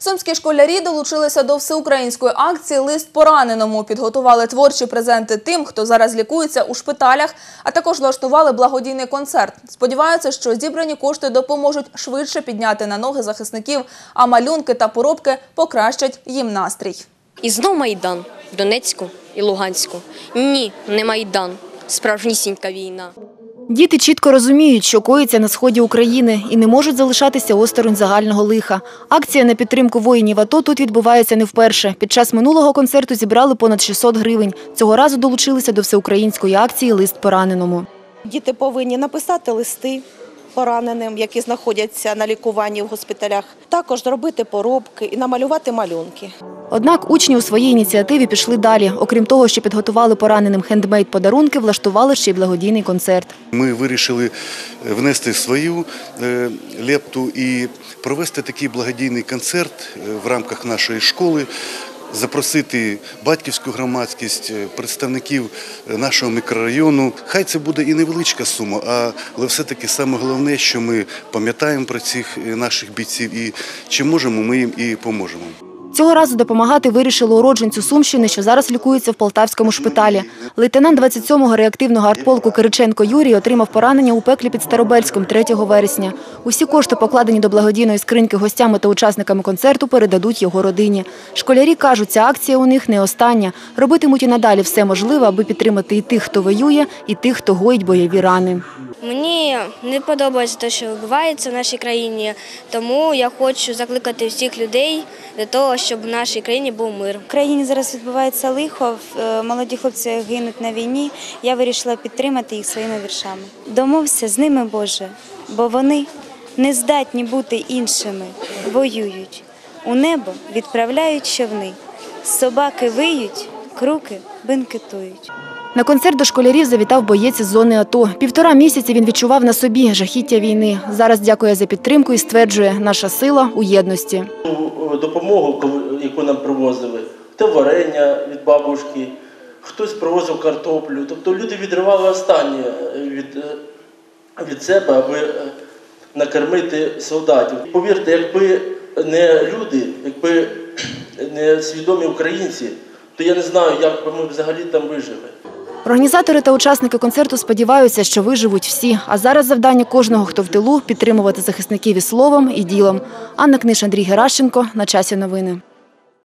Сумські школярі долучилися до всеукраїнської акції Лист пораненому. Підготували творчі презенти тим, хто зараз лікується у шпиталях, а також влаштували благодійний концерт. Сподіваються, що зібрані кошти допоможуть швидше підняти на ноги захисників, а малюнки та поробки покращать їм настрій. І знов Майдан в Донецьку і Луганську. Ні, не Майдан. Справжнісінька війна. Діти чітко розуміють, що коїться на сході України і не можуть залишатися осторонь загального лиха. Акція на підтримку воїнів АТО тут відбувається не вперше. Під час минулого концерту зібрали понад 600 гривень. Цього разу долучилися до всеукраїнської акції Лист пораненому. Діти повинні написати листи пораненим, які знаходяться на лікуванні в госпіталях, також зробити поробки і намалювати малюнки. Однак учні у своїй ініціативі пішли далі. Окрім того, що підготували пораненим хендмейд подарунки, влаштували ще й благодійний концерт. Ми вирішили внести свою е, лепту і провести такий благодійний концерт е, в рамках нашої школи. Запросити батьківську громадськість, е, представників е, нашого мікрорайону. Хай це буде і невеличка сума, але все-таки саме головне, що ми пам'ятаємо про цих е, наших бійців і чи можемо, ми їм і поможемо. Цього разу допомагати вирішили уродженцю Сумщини, що зараз лікується в Полтавському шпиталі. Лейтенант 27-го реактивного артполку Кириченко Юрій отримав поранення у пеклі під Старобельськом 3 вересня. Усі кошти, покладені до благодійної скриньки гостями та учасниками концерту, передадуть його родині. Школярі кажуть, ця акція у них не остання. Робитимуть і надалі все можливе, аби підтримати і тих, хто воює, і тих, хто гоїть бойові рани. Мені не подобається те, що відбувається в нашій країні, тому я хочу закликати всіх людей для того, щоб в нашій країні був мир. В країні зараз відбувається лихо, е, молоді хлопці гинуть на війні. Я вирішила підтримати їх своїми віршами. Домовся з ними, Боже, бо вони не здатні бути іншими, воюють. У небо відправляють човни, собаки виють, круки бенкетують. На концерт до школярів завітав боєць із зони АТО. Півтора місяці він відчував на собі жахіття війни. Зараз дякує за підтримку і стверджує, наша сила у єдності. Допомогу, яку нам привозили, те варення від бабушки, хтось привозив картоплю. Тобто люди відривали останнє від, е, від себе, аби е, накормити солдатів. Повірте, якби не люди, якби не свідомі українці, то я не знаю, як ми взагалі там вижили. Організатори та учасники концерту сподіваються, що виживуть всі. А зараз завдання кожного, хто в тилу, підтримувати захисників і словом, і ділом. Анна Книж, Андрій Геращенко. На часі новини.